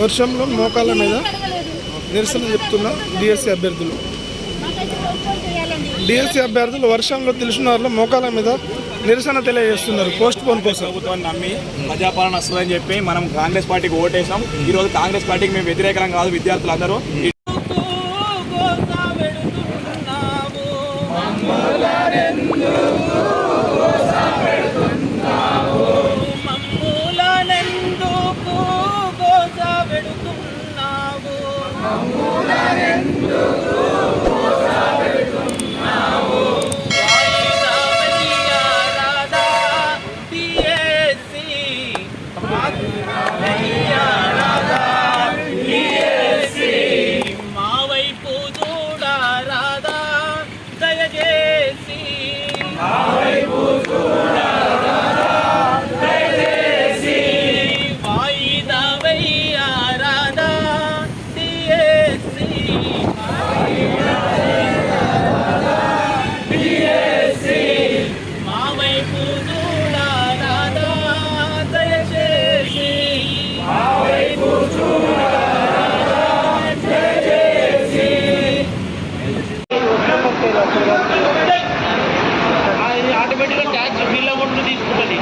వర్షంలో మోకాళ్ళ మీద నిరసన చెప్తున్న డిఎస్సి అభ్యర్థులు. డిఎస్సి అభ్యర్థులు వర్షంలో తెలిసిన వారిలో మోకాల మీద నిరసన తెలియజేస్తున్నారు పోస్ట్ పోన్ కోసం. ప్రభుత్వాన్ని నమ్మి ప్రజాపాలన వస్తుందని చెప్పి మనం కాంగ్రెస్ పార్టీకి ఓటేసాం. ఈ రోజు కాంగ్రెస్ పార్టీకి మేము వ్యతిరేకం కాదు విద్యార్థులందరూ. వాయిదా ఆటోమేటిక్గా ట్యాక్స్ బిల్ అమౌంట్ తీసుకుంటుంది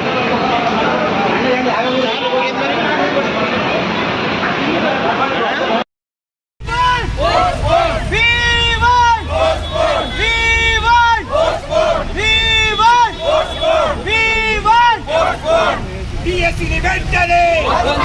వెంటనే